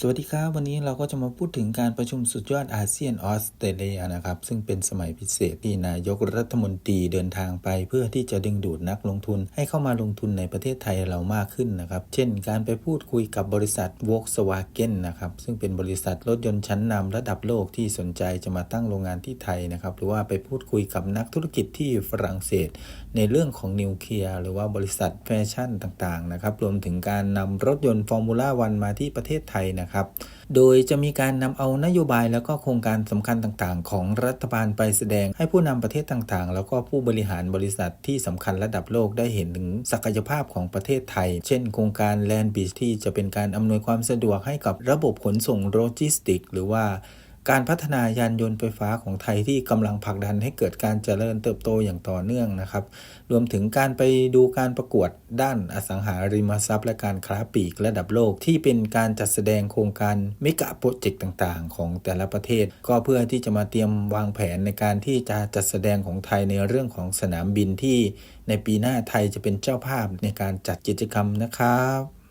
สวัสดีครับ วันนี้เราก็จะมาพูดถึงการประชุมสุดยอดอาเซียนออสเตรเลียนะครับ ซึ่งเป็นสมัยพิเศษที่นายกรัฐมนตรีเดินทางไป เพื่อที่จะดึงดูดนักลงทุน ให้เข้ามาลงทุนในประเทศไทยเรามากขึ้นนะครับ เช่น การไปพูดคุยกับบริษัท Volkswagen นะครับ ซึ่งเป็นบริษัทรถยนต์ชั้นนำระดับโลกที่สนใจจะมาตั้งโรงงานที่ไทยนะครับ หรือว่าไปพูดคุยกับนักธุรกิจที่ฝรั่งเศส ในเรื่องของนิวเคลียร์หรือว่าบริษัทแฟชั่นต่างๆนะครับ รวมถึงการนำรถยนต์ฟอร์มูล่าวันมาที่ประเทศไทยนะครับ โดยจะมีการนำเอานโยบายแล้วก็โครงการสำคัญต่างๆ ของรัฐบาลไปแสดงให้ผู้นำประเทศต่างๆ แล้วก็ผู้บริหารบริษัทที่สำคัญระดับโลกได้เห็นถึงศักยภาพของประเทศไทย เช่น โครงการแลนด์บีชที่จะเป็นการอำนวยความสะดวกให้กับระบบขนส่งโลจิสติก หรือว่า การพัฒนายานยนต์ไฟฟ้าของไทยที่กำลังผลักดันให้เกิดการเจริญเติบโตอย่างต่อเนื่องนะครับ รวมถึงการไปดูการประกวดด้านอสังหาริมทรัพย์ และการค้าปลีกระดับโลกที่เป็นการจัดแสดงโครงการเมกะโปรเจกต์ต่างๆ ของแต่ละประเทศ ก็เพื่อที่จะมาเตรียมวางแผนในการที่จะจัดแสดงของไทยในเรื่องของสนามบินที่ ในปีหน้าไทยจะเป็นเจ้าภาพในการจัดกิจกรรมนะครับ